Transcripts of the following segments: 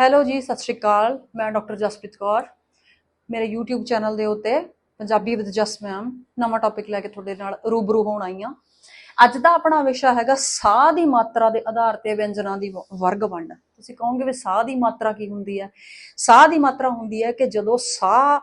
Hello ਜੀ, ਸਤਿ ਸ਼੍ਰੀ ਅਕਾਲ। ਮੈਂ ਡਾਕਟਰ ਜਸਪ੍ਰੀਤ ਕੌਰ। ਮੇਰੇ YouTube ਚੈਨਲ ਦੇ ਉੱਤੇ ਪੰਜਾਬੀ ਵਿਦ ਜਸ ਮੈਮ ਨਵਾਂ ਟੌਪਿਕ ਲੈ ਕੇ ਤੁਹਾਡੇ ਨਾਲ ਰੂਬਰੂ ਹੋਣ ਆਈ ਹਾਂ। ਅੱਜ ਦਾ ਆਪਣਾ ਵਿਸ਼ਾ ਹੈਗਾ ਸਾਹ ਦੀ ਮਾਤਰਾ ਦੇ ਆਧਾਰ ਤੇ ਵਿਅੰਜਨਾਂ ਦੀ ਵ- ਵਰਗ ਵੰਡ। ਤੁਸੀਂ ਕਹੋਗੇ ਵੀ ਸਾਹ ਦੀ ਮਾਤਰਾ ਕੀ ਹੁੰਦੀ ਹੈ? ਸਾਹ ਦੀ ਮਾਤਰਾ ਹੁੰਦੀ ਹੈ ਕਿ ਜਦੋਂ ਸਾਹ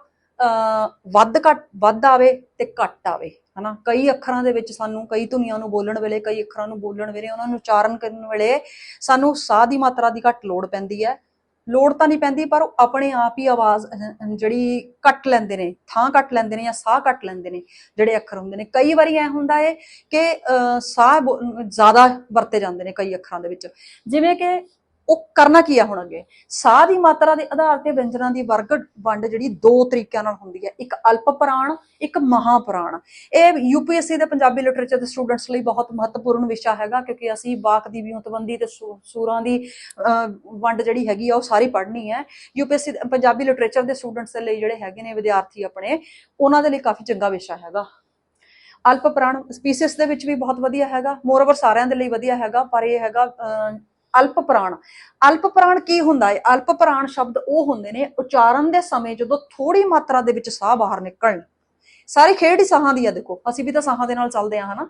ਵੱਧ ਘੱਟ, ਵੱਧ ਆਵੇ ਤੇ ਘੱਟ ਆਵੇ, ਹਨਾ? ਕਈ ਅੱਖਰਾਂ ਦੇ ਵਿੱਚ ਸਾਨੂੰ, ਕਈ ਧੁਨੀਆਂ ਨੂੰ ਬੋਲਣ ਵੇਲੇ, ਕਈ ਅੱਖਰਾਂ ਨੂੰ ਬੋਲਣ ਵੇਲੇ, ਉਹਨਾਂ ਨੂੰ ਉਚਾਰਨ ਕਰਨ ਵੇਲੇ ਸਾਨੂੰ ਸਾਹ ਦੀ ਮਾਤਰਾ ਦੀ ਘੱਟ ਲੋੜ ਪੈਂਦੀ ਹੈ। ਲੋੜ ਤਾਂ ਨਹੀਂ ਪੈਂਦੀ ਪਰ ਉਹ ਆਪਣੇ ਆਪ ਹੀ ਆਵਾਜ਼ ਅਹ, ਜਿਹੜੀ ਕੱਟ ਲੈਂਦੇ ਨੇ ਥਾਂ ਕੱਟ ਲੈਂਦੇ ਨੇ ਜਾਂ ਸਾਹ ਕੱਟ ਲੈਂਦੇ ਨੇ ਜਿਹੜੇ ਅੱਖਰ ਹੁੰਦੇ ਨੇ। ਕਈ ਵਾਰੀ ਐ ਹੁੰਦਾ ਏ ਕਿ ਅਹ, ਸਾਹ ਬੋ- ਜ਼ਿਆਦਾ ਵਰਤੇ ਜਾਂਦੇ ਨੇ ਕਈ ਅੱਖਰਾਂ ਦੇ ਵਿੱਚ। ਜਿਵੇਂ ਕਿ ਉਹ ਕਰਨਾ ਕੀ ਆ ਹੁਣ ਅੱਗੇ? ਸਾਹ ਦੀ ਮਾਤਰਾ ਦੇ ਆਧਾਰ ਤੇ ਵਿਅੰਜਨਾਂ ਦੀ ਵਰਗ ਵੰਡ ਜਿਹੜੀ ਦੋ ਤਰੀਕਿਆਂ ਨਾਲ ਹੁੰਦੀ ਹੈ। ਇੱਕ ਅਲਪ ਪ੍ਰਾਣ, ਇੱਕ ਮਹਾ ਪ੍ਰਾਣ ਇਹ ਯੂਪੀਐਸਸੀ ਦੇ ਪੰਜਾਬੀ ਲਿਟਰੇਚਰ ਦੇ ਸਟੂਡੈਂਟਸ ਲਈ ਬਹੁਤ ਮਹੱਤਵਪੂਰਨ ਵਿਸ਼ਾ ਹੈਗਾ ਕਿਉਂਕਿ ਅਸੀਂ ਵਾਕ ਦੀ ਵਿਉਂਤਬੰਦੀ ਤੇ ਸੂ- ਸੂਰਾਂ ਦੀ ਵੰਡ ਜਿਹੜੀ ਹੈਗੀ ਆ ਉਹ ਸਾਰੀ ਪੜ੍ਹਨੀ ਹੈ। ਯੂਪੀਐਸਸੀ ਪੰਜਾਬੀ ਲਿਟਰੇਚਰ ਦੇ ਸਟੂਡੈਂਟਸ ਦੇ ਲਈ ਜਿਹੜੇ ਹੈਗੇ ਨੇ ਵਿਦਿਆਰਥੀ ਆਪਣੇ, ਉਹਨਾਂ ਦੇ ਲਈ ਕਾਫੀ ਚੰਗਾ ਵਿਸ਼ਾ ਹੈਗਾ। ਅਲਪ ਪ੍ਰਾਣ ਸਪੀਸੀਸ ਦੇ ਵਿੱਚ ਵੀ ਬਹੁਤ ਵਧੀਆ ਹੈਗਾ। ਮੋਰਓਵਰ ਸਾਰਿਆਂ ਦੇ ਲਈ ਵਧੀਆ ਹੈਗਾ, ਪਰ ਇਹ ਹੈਗਾ ਅਲਪ ਪ੍ਰਾਣ। ਅਲਪ ਪ੍ਰਾਣ ਕੀ ਹੁੰਦਾ ਹੈ ਅਲਪ ਪ੍ਰਾਣ ਸ਼ਬਦ ਉਹ ਹੁੰਦੇ ਨੇ ਉਚਾਰਨ ਦੇ ਸਮੇਂ ਜਦੋਂ ਥੋੜੀ ਮਾਤਰਾ ਦੇ ਵਿੱਚ ਸਾਹ ਬਾਹਰ ਨਿਕਲਣ। ਸਾਰੀ ਖੇਡ ਹੀ ਸਾਹਾਂ ਦੀ ਆ ਦੇਖੋ। ਅਸੀਂ ਵੀ ਤਾਂ ਸਾਹਾਂ ਦੇ ਨਾਲ ਚੱਲਦੇ ਆ ਹਨਾ?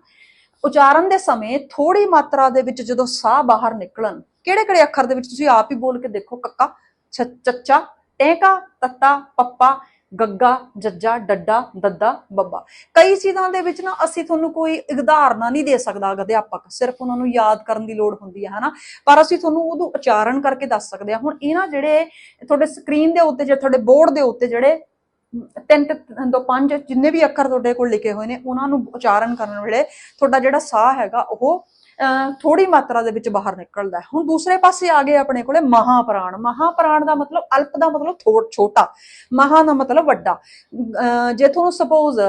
ਉਚਾਰਨ ਦੇ ਸਮੇਂ ਥੋੜੀ ਮਾਤਰਾ ਦੇ ਵਿੱਚ ਜਦੋਂ ਸਾਹ ਬਾਹਰ ਨਿਕਲਣ। ਕਿਹੜੇ ਕਿਹੜੇ ਅੱਖਰ ਦੇ ਵਿੱਚ ਤੁਸੀਂ ਆਪ ਹੀ ਬੋਲ ਕੇ ਦੇਖੋ? ਕੱਕਾ, ਛ- ਚੱਚਾ, ਟੇਕਾ, ਤੱਤਾ, ਪੱਪਾ। ਗੱਗਾ, ਜੱਜਾ, ਡੱਡਾ, ਦੱਦਾ, ਬੱਬਾ। ਕਈ ਚੀਜ਼ਾਂ ਦੇ ਵਿੱਚ ਨਾ ਅਸੀਂ ਤੁਹਾਨੂੰ ਕੋਈ ਉਦਾਹਰਨਾਂ ਨਹੀਂ ਦੇ ਸਕਦਾ ਅਧਿਆਪਕ। ਸਿਰਫ ਉਹਨਾਂ ਨੂੰ ਯਾਦ ਕਰਨ ਦੀ ਲੋੜ ਹੁੰਦੀ ਹੈ, ਹਨਾ? ਪਰ ਅਸੀਂ ਤੁਹਾਨੂੰ ਉਹਨੂੰ ਉਚਾਰਨ ਕਰਕੇ ਦੱਸ ਸਕਦੇ ਹਾਂ। ਹੁਣ ਇਹਨਾਂ ਜਿਹੜੇ ਤੁਹਾਡੇ ਸਕਰੀਨ ਦੇ ਉੱਤੇ ਜਾਂ ਤੁਹਾਡੇ ਬੋਰਡ ਦੇ ਉੱਤੇ ਜਿਹੜੇ ਤਿੰਨ ਤਿੰਨ ਤੋਂ ਪੰਜ ਜਿੰਨੇ ਵੀ ਅੱਖਰ ਤੁਹਾਡੇ ਕੋਲ ਲਿਖੇ ਹੋਏ ਨੇ, ਉਹਨਾਂ ਨੂੰ ਉਚਾਰਨ ਕਰਨ ਵੇਲੇ ਤੁਹਾਡਾ ਜਿਹੜਾ ਸਾਹ ਹੈਗਾ ਉਹ ਥੋੜੀ ਮਾਤਰਾ ਦੇ ਵਿੱਚ ਬਾਹਰ ਨਿਕਲਦਾ ਹੈ। ਹੁਣ ਦੂਸਰੇ ਪਾਸੇ ਆ ਗਏ ਆਪਣੇ ਕੋਲੇ ਮਹਾਪ੍ਰਾਣ। ਮਹਾਪ੍ਰਾਣ ਦਾ ਮਤਲਬ ਅਲਪ ਦਾ ਮਤਲਬ ਥੋ- ਛੋਟਾ, ਮਹਾ ਦਾ ਮਤਲਬ ਵੱਡਾ। ਜੇ ਤੁਹਾਨੂੰ ਸਪੋਜ਼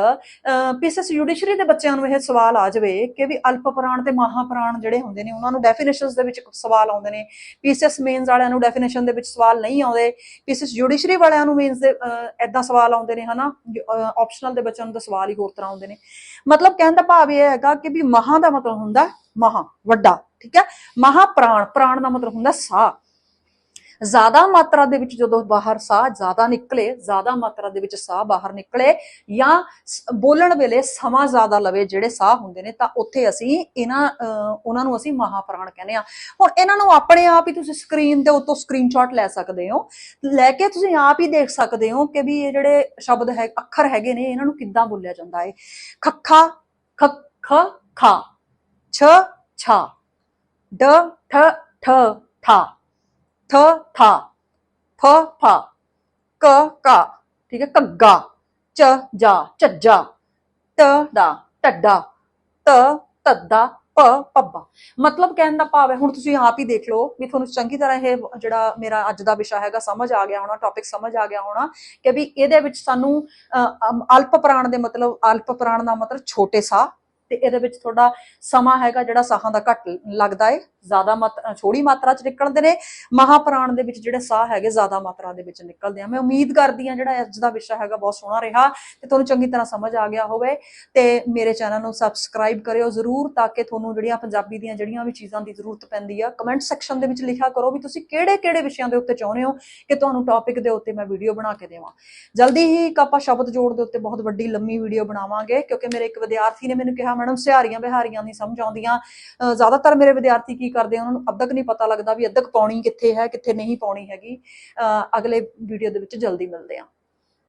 ਪੀਐਸਐਸ ਜੁਡੀਸ਼ਰੀ ਦੇ ਬੱਚਿਆਂ ਨੂੰ ਇਹ ਸਵਾਲ ਆ ਜਾਵੇ ਕਿ ਵੀ ਅਲਪ ਪ੍ਰਾਣ ਤੇ ਮਹਾਪ੍ਰਾਣ ਜਿਹੜੇ ਹੁੰਦੇ ਨੇ, ਉਹਨਾਂ ਨੂੰ ਡੈਫੀਨੇਸ਼ਨਸ ਦੇ ਵਿੱਚ ਸਵਾਲ ਆਉਂਦੇ ਨੇ। ਪੀਐਸਐਸ ਮੇਨਸ ਵਾਲਿਆਂ ਨੂੰ ਡੈਫੀਨੇਸ਼ਨ ਦੇ ਵਿੱਚ ਸਵਾਲ ਨਹੀਂ ਆਉਂਦੇ। ਪੀਐਸਐਸ ਜੁਡੀਸ਼ਰੀ ਵਾਲਿਆਂ ਨੂੰ ਮੇਨਸ ਦੇ ਐਦਾਂ ਸਵਾਲ ਆਉਂਦੇ ਨੇ, ਹਨਾ? ਆਪਸ਼ਨਲ ਦੇ ਬੱਚਿਆਂ ਨੂੰ ਤਾਂ ਸਵਾਲ ਹੀ ਹੋਰ ਤਰ੍ਹਾਂ ਆਉਂਦੇ ਨੇ। ਮਤਲਬ ਕਹਿਣ ਦਾ ਭਾਵ ਇਹ ਹੈਗਾ ਕਿ ਵੀ ਮਹਾ ਦਾ ਮਤਲਬ ਹੁੰਦਾ ਮਹਾ ਵੱਡਾ ਠੀਕ ਹੈ? ਮਹਾ ਪ੍ਰਾਣ ਪ੍ਰਾਣ ਦਾ ਮਤਲਬ ਹੁੰਦਾ ਸਾਹ। ਜ਼ਿਆਦਾ ਮਾਤਰਾ ਦੇ ਵਿੱਚ ਜਦੋਂ ਬਾਹਰ ਸਾਹ ਜ਼ਿਆਦਾ ਨਿਕਲੇ ਜ਼ਿਆਦਾ ਮਾਤਰਾ ਦੇ ਵਿੱਚ ਸਾਹ ਬਾਹਰ ਨਿਕਲੇ ਜਾਂ ਬੋਲਣ ਵੇਲੇ ਸਮਾਂ ਜ਼ਿਆਦਾ ਲਵੇ ਜਿਹੜੇ ਸਾਹ ਹੁੰਦੇ ਨੇ ਤਾਂ ਉੱਥੇ ਅਸੀਂ ਇਹਨਾਂ ਅਹ, ਉਹਨਾਂ ਨੂੰ ਅਸੀਂ ਮਹਾਪ੍ਰਾਣ ਕਹਿੰਦੇ ਆ ਹੁਣ ਇਹਨਾਂ ਨੂੰ ਆਪਣੇ ਆਪ ਹੀ ਤੁਸੀਂ ਸਕਰੀਨ ਦੇ ਉੱਤੋਂ ਸਕਰੀਨਸ਼ਾਟ ਲੈ ਸਕਦੇ ਹੋ। ਲੈ ਕੇ ਤੁਸੀਂ ਆਪ ਹੀ ਦੇਖ ਸਕਦੇ ਹੋ ਕਿ ਵੀ ਇਹ ਜਿਹੜੇ ਸ਼ਬਦ ਹੈ ਅੱਖਰ ਹੈਗੇ ਨੇ ਇਹਨਾਂ ਨੂੰ ਕਿੱਦਾਂ ਬੋਲਿਆ ਜਾਂਦਾ ਹੈ। ਖੱਖਾ ਖ ਖਾ। ਖਾ ਛ ਛਾ ਡ ਠ ਠ ਠਾ ਥ ਥਾ ਫ ਫਾ ਕ ਠੀਕ ਹੈ ਕੱਗਾ ਚ ਜਾ ਝੱਜਾ ਟ ਦਾ ਟੱਡਾ ਤ ਤੱਦਾ ਪ ਪੱਬਾ ਮਤਲਬ ਕਹਿਣ ਦਾ ਭਾਵ ਹੈ ਹੁਣ ਤੁਸੀਂ ਆਪ ਹੀ ਦੇਖ ਲਓ ਵੀ ਤੁਹਾਨੂੰ ਚੰਗੀ ਤਰ੍ਹਾਂ ਇਹ ਜਿਹੜਾ ਮੇਰਾ ਅੱਜ ਦਾ ਵਿਸ਼ਾ ਹੈਗਾ ਸਮਝ ਆ ਗਿਆ ਹੋਣਾ ਟੌਪਿਕ ਸਮਝ ਆ ਗਿਆ ਹੋਣਾ ਕਿ ਵੀ ਇਹਦੇ ਵਿੱਚ ਸਾਨੂੰ ਅ, ਅਲਪ ਪ੍ਰਾਣ ਦੇ ਮਤਲਬ ਅਲਪ ਪ੍ਰਾਣ ਦਾ ਮਤਲਬ ਛੋਟੇ ਸਾਹ ਤੇ ਇਹਦੇ ਵਿੱਚ ਤੁਹਾਡਾ ਸਮਾਂ ਹੈਗਾ ਜਿਹੜਾ ਸਾਹਾਂ ਦਾ ਘੱਟ ਲੱਗਦਾ ਹੈ ਜ਼ਿਆਦਾ ਮਾਤਰਾ ਛੋੜੀ ਮਾਤਰਾ ਚ ਨਿਕਲਦੇ ਨੇ। ਮਹਾਪ੍ਰਾਣ ਦੇ ਵਿੱਚ ਜਿਹੜੇ ਸਾਹ ਹੈਗੇ ਜ਼ਿਆਦਾ ਮਾਤਰਾ ਦੇ ਵਿੱਚ ਨਿਕਲਦੇ ਆ। ਮੈਂ ਉਮੀਦ ਕਰਦੀ ਹਾਂ ਜਿਹੜਾ ਅੱਜ ਦਾ ਵਿਸ਼ਾ ਹੈਗਾ ਬਹੁਤ ਸੋਹਣਾ ਰਿਹਾ ਤੇ ਤੁਹਾਨੂੰ ਚੰਗੀ ਤਰ੍ਹਾਂ ਸਮਝ ਆ ਗਿਆ ਹੋਵੇ ਤੇ ਮੇਰੇ ਚੈਨਲ ਨੂੰ ਸਬਸਕ੍ਰਾਈਬ ਕਰਿਓ ਜ਼ਰੂਰ ਤਾਂ ਕਿ ਤੁਹਾਨੂੰ ਜਿਹੜੀਆਂ ਪੰਜਾਬੀ ਦੀਆਂ ਜਿਹੜੀਆਂ ਵੀ ਚੀਜ਼ਾਂ ਦੀ ਜ਼ਰੂਰਤ ਪੈਂਦੀ ਆ, ਕਮੈਂਟ ਸੈਕਸ਼ਨ ਦੇ ਵਿੱਚ ਲਿਖਿਆ ਕਰੋ ਵੀ ਤੁਸੀਂ ਕਿਹੜੇ-ਕਿਹੜੇ ਵਿਸ਼ਿਆਂ ਦੇ ਉੱਤੇ ਚਾਹੁੰਦੇ ਹੋ ਕਿ ਤੁਹਾਨੂੰ ਟੌਪਿਕ ਦੇ ਉੱਤੇ ਮੈਂ ਵੀਡੀਓ ਬਣਾ ਕੇ ਦੇਵਾਂ। ਜਲਦੀ ਹੀ ਇੱਕ ਆਪਾਂ ਸ਼ਬਦ ਜੋੜ ਦੇ ਉੱਤੇ ਬਹੁਤ ਵੱਡੀ ਲੰਮੀ ਵੀਡੀਓ ਬਣਾਵਾਂਗੇ ਕਿਉਂਕਿ ਮੇਰੇ ਇੱਕ ਵਿਦਿਆਰਥੀ ਨੇ ਮੈਨੂੰ ਕਿਹਾ ਮੈਡਮ ਸਿਹਾਰੀਆਂ ਬਿਹਾਰੀਆਂ ਨਹੀਂ ਸਮਝ ਆਉਂਦੀਆਂ। ਅਹ ਜ਼ਿਆਦਾਤਰ ਮੇਰੇ ਵਿਦਿਆਰਥੀ ਕੀ ਕਰਦੇ ਉਹਨਾਂ ਨੂੰ ਅੱਧਕ ਨਹੀਂ ਪਤਾ ਲੱਗਦਾ ਵੀ ਅੱਧਕ ਪਾਉਣੀ ਕਿੱਥੇ ਹੈ, ਕਿੱਥੇ ਨਹੀਂ ਪਾਉਣੀ ਹੈਗੀ। ਅਹ ਅਗਲੇ ਵੀਡੀਓ ਦੇ ਵਿੱਚ ਜਲਦੀ ਮਿਲਦੇ ਆ।